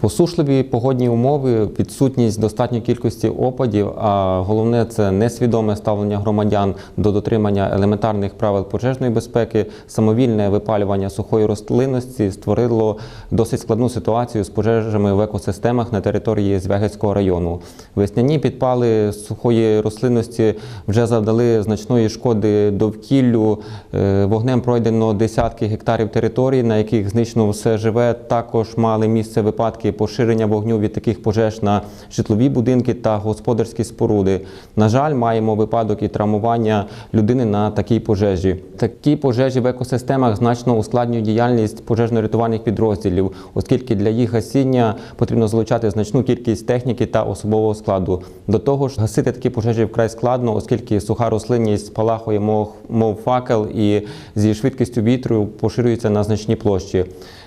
Посушливі погодні умови, відсутність достатньої кількості опадів, а головне це несвідоме ставлення громадян до дотримання елементарних правил пожежної безпеки, самовільне випалювання сухої рослинності створило досить складну ситуацію з пожежами в екосистемах на території Звягельського району. Весняні підпали сухої рослинності вже завдали значної шкоди довкіллю. Е, Вогнем пройдено десятки гектарів територій, на яких знищено все живе. Також мали місце випадки поширення вогню від таких пожеж на житлові будинки та господарські споруди. На жаль, маємо випадок і травмування людини на такій пожежі. Такі пожежі в екосистемах значно ускладнюють діяльність пожежно-рятувальних підрозділів, оскільки для їх гасіння потрібно залучати значну кількість техніки та особового складу. До того ж, гасити такі пожежі вкрай складно, оскільки суха рослинність спалахує мов, мов факел і зі швидкістю вітру поширюється на значні площі.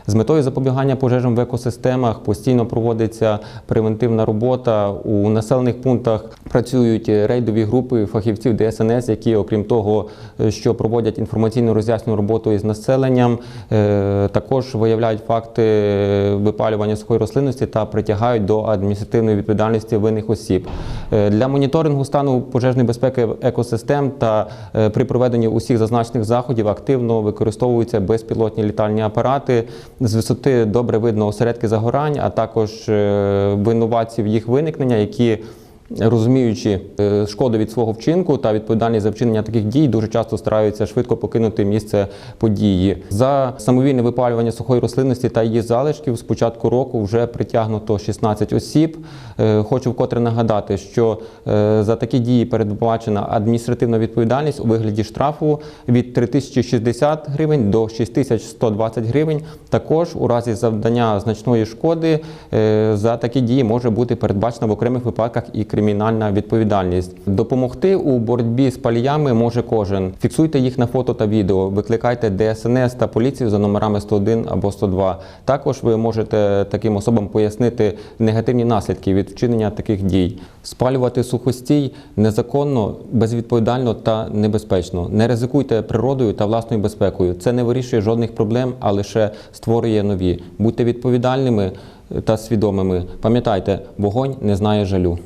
З метою запобігання пожежам в екосистемах постійно проводиться превентивна робота. У населених пунктах працюють рейдові групи фахівців ДСНС, які, окрім того, що проводять інформаційну роз'яснювальну роботу із населенням, е, також виявляють факти випалювання сухої рослинності та притягають до адміністративної відповідальності винних осіб. Е, Для моніторингу стану пожежної безпеки екосистем та е, при проведенні усіх зазначених заходів активно використовуються безпілотні літальні апарати. З висоти добре видно осередки загорань, а також е, винуватців їх виникнення, які Розуміючи е, шкоду від свого вчинку та відповідальність за вчинення таких дій, дуже часто стараються швидко покинути місце події. За самовільне випалювання сухої рослинності та її залишків з початку року вже притягнуто 16 осіб. Е, Хочу вкотре нагадати, що е, за такі дії передбачена адміністративна відповідальність у вигляді штрафу від 3060 гривень до 6120 гривень. Також у разі завдання значної шкоди за такі дії може бути передбачена в окремих випадках і кримінальна відповідальність. Допомогти у боротьбі з паліями може кожен. Фіксуйте їх на фото та відео, викликайте ДСНС та поліцію за номерами 101 або 102. Також ви можете таким особам пояснити негативні наслідки від вчинення таких дій. Спалювати сухостій незаконно, безвідповідально та небезпечно. Не ризикуйте природою та власною безпекою. Це не вирішує жодних проблем, а лише створює нові. Будьте відповідальними та свідомими. Пам'ятайте, вогонь не знає жалю.